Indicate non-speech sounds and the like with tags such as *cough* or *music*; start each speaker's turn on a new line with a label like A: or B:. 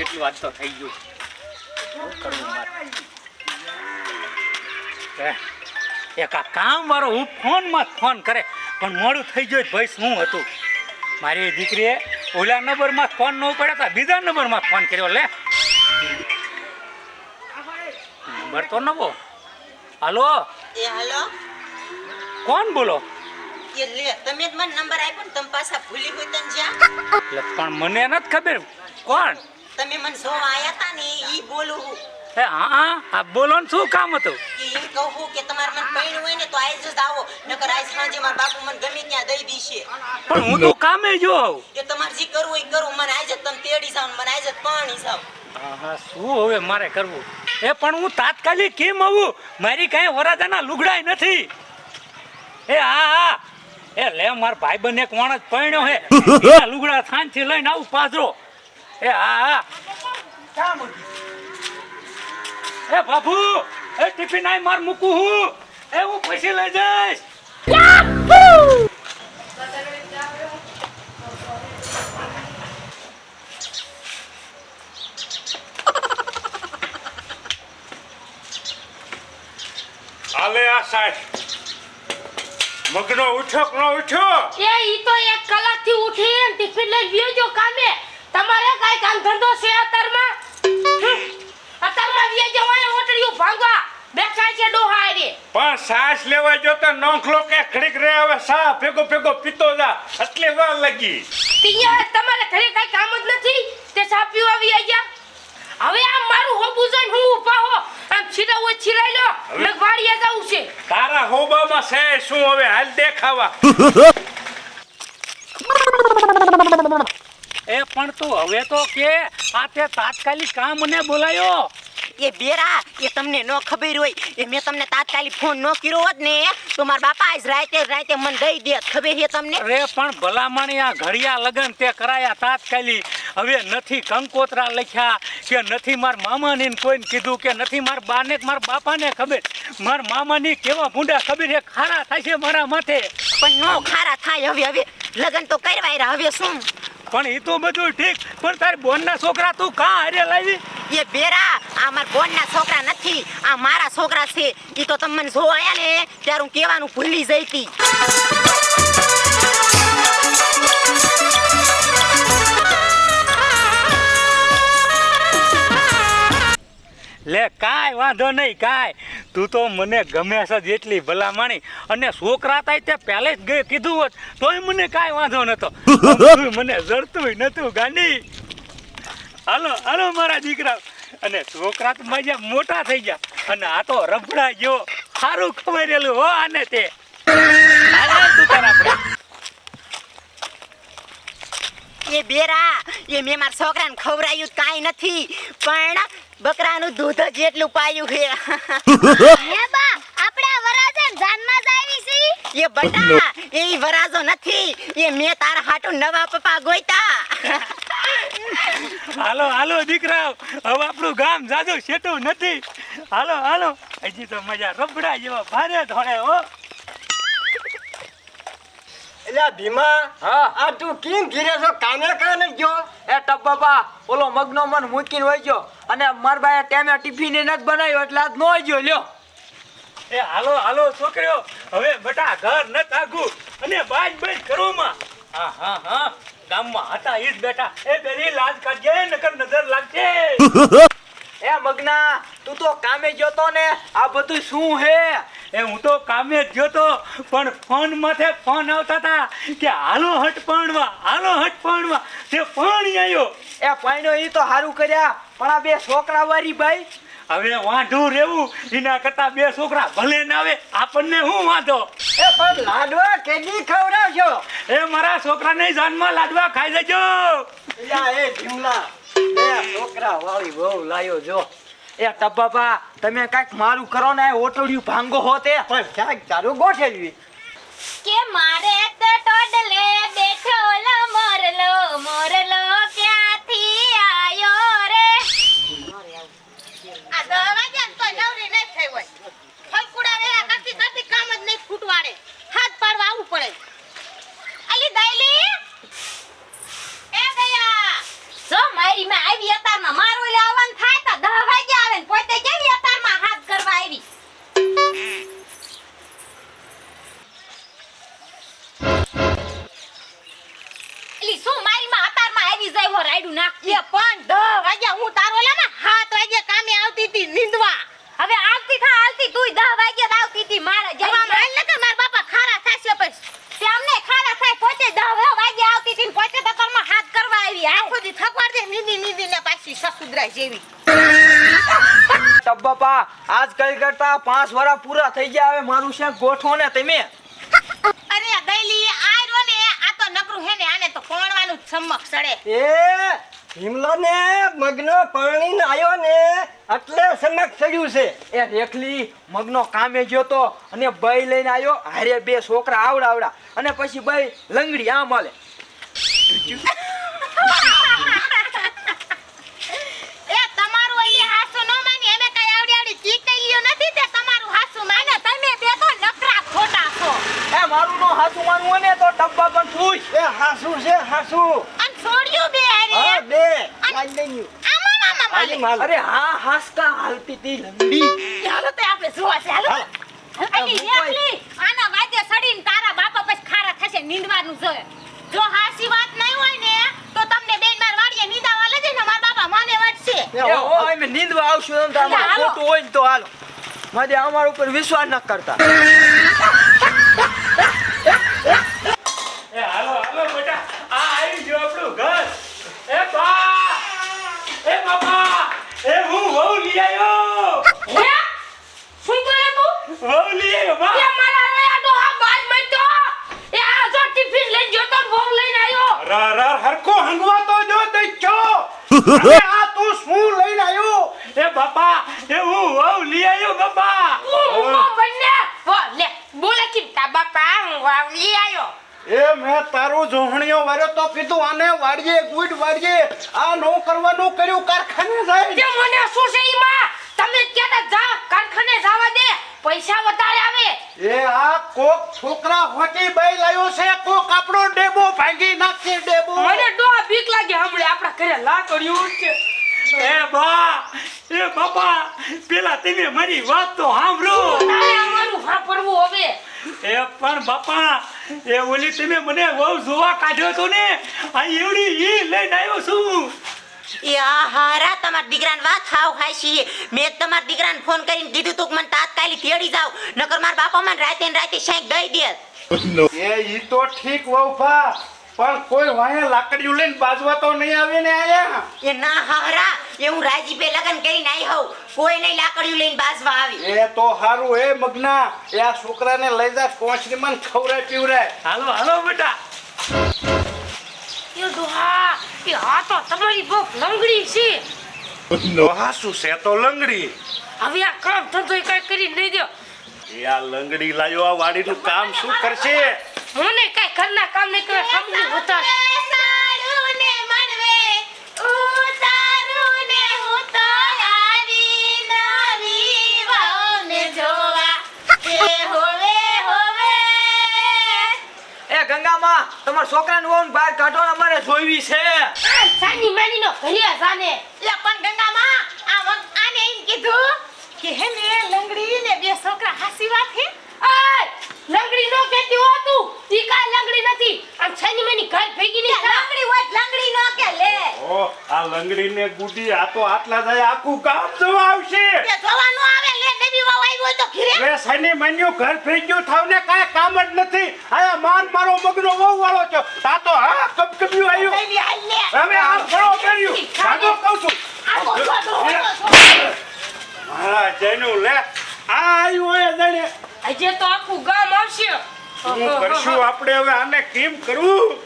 A: એટલું વાત તો થઈ ગયું. શું કરવું મારે એક આ કામ વાળો હું ફોનમાં જ ફોન કરે પણ મોડું થઈ ગયું ભાઈ શું હતું? મારી દીકરીએ ઓલા નંબરમાં ફોન ન પડે તો બીજા નંબરમાં ફોન કર્યો લે. નંબર તો નવો. હાલો?
B: એ હાલો.
A: કોણ બોલો?
B: તમે જ મને નંબર આપ્યો ને તમે પાછા ભૂલી હોય તને જ્યાં.
A: પણ મને નથી ખબર. કોણ?
B: તમે મને સોવા આયા તા ને ઈ બોલું હું.
A: એ હા આ બોલો ને શું કામ હતું?
B: કે એમ કહું કે તમારે મને પૈણ હોય ને તો આજ જ આવો. નકર આજ સાંજે મારા બાપુ મને ગમે ત્યાં દઈ દીશે.
A: પણ હું તો કામે જો આવું
B: એ તમારે જે કરવું એ કરું. મને આજ જ તમે તેડી જાવ મને આજ જ પાણી જાવ
A: હા હા શું હવે મારે કરવું? એ પણ હું તાત્કાલિક કેમ આવું? મારી કાંઈ વરાજાના લુગડાય નથી. એ હા હા. એ લે માર ભાઈ બંને એક જ પરણ્યો હે? *laughs* લુગડા થાનથી લઈને આવું પાછો. એ હા હા એ બાપુ એ ટિફિન આય માર મૂકું હું. એ હું પછી લઈ જઈશ.
C: હાલે આ સાહેબ. મગનો ઉઠ્યો ન ઉઠ્યો?
D: એ ઈ તો એક કલાકથી ઉઠીને ટિફિન લઈને ગયો જો કામે. તમારે કઈ કામ ધંધો છે અત્યારમાં? અતરમાં અત્યારમાં વ્યા જવાય ઓટડીયું ભાંગવા. બેઠા છે ડોહા રે
C: પણ સાસ લેવા જો તો નોખલો કે ખડીક રે હવે સા ભેગો ભેગો પીતો જા. એટલે વાર લાગી.
D: તિયા તમારે ઘરે કઈ કામ જ નથી? તે સા પીવા વ્યા ગયા? હવે આ મારું હોબું જોઈને હું ઊભા હો. આમ છીરાવો છીરાઈ લો
C: હવે-
D: જાઉં જાવું છે.
C: તારા હોબામાં છે શું હવે હાલ દેખાવા? *laughs*
A: એ પણ તું હવે તો કે આ તે તાત્કાલિક કામ મને બોલાયો.
B: એ બેરા એ તમને ન ખબર હોય એ મેં તમને તાત્કાલિક ફોન ન કર્યો હોત ને તો મારા બાપા આજ રાતે રાતે મને દઈ દે ખબર છે તમને?
A: અરે પણ ભલામણી આ ઘડિયા લગન તે કરાયા તાત્કાલિક. હવે નથી કંકોત્રા લખ્યા કે નથી માર મામાને ને કોઈને કીધું કે નથી માર બાને મારા બાપાને ખબર. માર મામાની કેવા ભૂંડા ખબર એ ખારા થાય છે મારા માથે.
B: પણ નો ખારા થાય હવે હવે લગન તો કરવાય હવે શું?
A: પણ એ તો બધું ઠીક. પણ તારી બોનના છોકરા તું કાં હારે લાવી?
B: એ બેરા આ મારા બોનના છોકરા નથી. આ મારા છોકરા છે. એ તો તમને મને જોવા આવ્યા ને ત્યારે હું કહેવાનું ભૂલી જઈ હતી
A: લે કાંઈ વાંધો નહીં કાંઈ. તું તો મને ગમે છે જેટલી ભલામણી. અને છોકરા થાય તે પહેલે જ કીધું હોત, તોય મને કાંઈ વાંધો નતો. મને જરતું નતું, ગાંડી. હાલો હાલો મારા દીકરા. અને છોકરા તો માજા મોટા થઈ ગયા. અને આ તો રબડા જેવો સારું ખબરેલું હો આને તે.
B: એ બેરા, એ મેં મારા છોકરાને ખવડાયું કાંઈ નથી. પણ બકરાનું દૂધ જ એટલું પાયું છે. *laughs*
E: હે બા આપણે વરાજન જાનમાં જ આવી છી.
B: એ બટા એ વરાજો નથી. એ મેં તારા હાટુ નવા પપ્પા ગોઈતા
A: હાલો હાલો દીકરા હવે આપણું ગામ જાજો શેઠું નથી. હાલો હાલો. હજી તો મજા રબડા જેવા ભારે ધોળે હો.
F: એલા ભીમા
G: હા.
F: આ તું કેમ ઘીરે છો? કામે કાને ગયો?
G: એ ટપ ઓલો મગનો મન મૂકીને હોય ગયો. અને મારા બાએ ટેમે ટિફિન એ નથી બનાવ્યો એટલે આજ નો ગયો લ્યો.
A: એ હાલો હાલો છોકરીઓ. હવે બટા ઘર ન તાગું અને બાજ બાજ કરોમાં હા હા હા. ગામમાં હતા ઈ જ બેટા એ બેરી લાજ કાઢજે નકર નજર લાગશે *laughs*
G: એ મગના તું તો કામે ગયો તો ને આ બધું શું હે?
A: એ હું તો કામે જોતો ગયો તો પણ ફોન માથે ફોન આવતા હતા કે હાલો હટ પાણવા હાલો હટ પાણવા તે પાણી આવ્યો
G: એ પાણ્યો એ તો સારું કર્યા પણ આ બે છોકરા વારી ભાઈ?
A: હવે વાંઢું રહેવું એના કરતા બે છોકરા ભલે ના આવે આપણને શું વાંધો?
F: એ પણ લાડવા કેદી ખવડાવજો?
A: એ મારા છોકરાને જાનમાં લાડવા ખાઈ
F: દેજો એ
G: એ છોકરા વાળી બહુ લાયો, જો. એ ટપ તમે કાંઈક મારું કરો ને ઓટોડિયું ભાંગો હોતે
F: પણ ક્યાંક તારું ગોઠવ્યું
E: કે મારે તો ટોડલે બેઠો લો મોરલો
D: હવે આવતી થા હાલતી તુંય દહ વાગ્યા જ આવતી હતી મારા જવા
B: માલ નકર મારા બાપા ખારા થાશે પછી
D: તે અમને ખારા થાય પોતે દહ દહ વાગ્યા આવતી હતી પોતે તો ઘરમાં હાથ કરવા આવી
B: આખો દી થકવાડ દે નીંદી નીંદી ને પાછી સસુદરા જેવી.
G: ટબ્બાપા આજ કઈ કરતા? પાંચ વર્ષ પૂરા થઈ ગયા હવે મારું છે ગોઠો ને તમે.
B: અરે દઈલી આયરો ને આ તો નકરું હે ને આને તો કોણવાનું ચમક સડે
F: એ હિમલો ને મગનો પાણી આયો ને. એટલે સમક ચડ્યું છે.
G: એ રેખલી મગનો કામે ગયો તો અને બઈ લઈને આવ્યો હારે બે છોકરા આવડા આવડા અને પછી બઈ લંગડી આમ હાલે. *laughs*
B: એ તમારું અહીં હાસુ ન માની. અમે કઈ આવડી આવડી ચીકલીઓ નથી તે તમારું હાસુ માને. તમે બે તો ખોટા
G: એ મારું નો હાથું માનવું ને તો ટબ્બા પણ ફૂઈ
F: એ હાસુ છે હાસુ.
B: અન છોડ્યું બે
F: હા બે. લાઈ
B: માલે
G: અરે હા હાસકા હાલતી તી લંગડી
B: ચાલો તે આપણે જોવા ચાલો
D: આની એકલી આના વાદ્ય સડીને તારા બાપા પછી ખારા થશે નીંદવાનું જોઈએ
B: જો હાસી વાત નહીં હોય ને તો તમને બેન માર વાડીએ નીંદાવા લેજે ને મારા બાપા માને વાટશે
G: ઓય મે નીંદવા આવશું તો અમારે ખોટું હોય ને તો હાલો. મારે અમાર ઉપર વિશ્વાસ ન કરતા
A: એ હાલો હાલો બેટા આ આવી ગયો આપણું ઘર એ બા એ બાપા એ લઈ આવ્યો
D: હે? શું કરે તું?
A: લઈ આવ્યો બા
D: એ મારા રોયા ડોહા બાજ મઈતો એ આ જો ટિફિન લઈને ગયો તો બહુ લઈને આવ્યો
C: રા રા હરકો હંગવા તો જો દઈચો *laughs* અરે આ તું શું લઈને આવ્યો
A: એ બાપા એ હું વહુ લઈ આવ્યો બાપા
D: હું હું બંને વો લે બોલે કે તા બાપા હું વાવલી આવ્યો
C: એ મેં તારું જોહણીઓ વાર્યો તો કીધું આને વાડીએ ગુડ વાડીએ આ નો કરવાનું કર્યું કારખાને જાય.
D: તે મને શું છે ઈમાં? તમે ક્યાં જા કારખાને જવા દે પૈસા વધારે આવે.
C: એ આ કોક છોકરા હોટી બાઈ લાયો છે કોક આપણો ડેબો ભાંગી નાખશે ડેબો.
D: મને ડો બીક લાગે હમણે આપણા ઘરે લાકડીયું છે.
A: એ બા એ બાપા પેલા તમે મારી વાત તો સાંભળો.
D: તારે અમારું સાંભળવું હવે.
A: એ પણ બાપા એ ઓલી તમે મને બહુ જોવા કાઢ્યો તો ને આ એવડી ઈ લઈને આવ્યો છું.
B: એ હારા તમારા દીકરાને વાત હાવ હાશી મેં તમાર દીકરાને ફોન કરીને કીધું તું કે મને તાત્કાલિક તેડી જાવ નકર મારા બાપા મને રાતે ને રાતે શેક દઈ દે.
C: એ ઈ તો ઠીક વહુ ભા પણ કોઈ વાંહે લાકડીયું લઈને બાજવા તો નહીં આવે ને આયા.
B: એ ના હારા એ રાજી રાજીપે લગન કરીને આવી હોઉં. કોઈ નહીં લાકડીયું લઈને બાસમાં આવી.
C: એ તો હારું એ મગના. એ આ છોકરાને લઈ જા કોંચની મન ખવરાય પીવરાય
A: હાલો હાલો બેટા.
D: એ દોહા એ આ તો તમારી બહુ લંગડી છે.
C: દોહા શું છે? તો લંગડી.
D: હવે આ કામ ધંધો કઈ કરી નહીં દો
C: એ આ લંગડી લાયો આ વાડીનું કામ શું કરશે?
D: મને કઈ ઘરના કામ નહીં કરે સમજી હોતા
G: તમારા છોકરાને વહુ બહાર કાઢો અમારે જોઈવી છે.
D: સાની માની નો ઘરે જાને.
B: લે પણ ગંગામાં આ વખ- આને એમ કીધું કે હે ને લંગડી ને બે છોકરા હાસી વાત હે
D: લંગડી નો કેતી હો તું ઈ કાઈ લંગડી નથી. આમ સાની માની ઘર ભેગી ની
B: લંગડી હોય લંગડી નો કે લે.
C: ઓ આ લંગડીને ગુડી આ તો આટલા જાય આખું ગામ જવા આવશે.
B: કે ઘરે
C: શનિ મન્યું ઘર થઈ ગયું કાંઈ કામ જ નથી. આયા માન મારો મગનો બહુ વાળો છો. તા તો હા કબકબ્યું આવ્યું હવે આ ફળો કર્યું. ભાગો કહું છું. મારા જયનું લે. આ આવ્યું હોય જાણે.
D: આજે તો આખું ગામ આવશે.
C: શું કરશું આપણે હવે? આને કેમ કરવું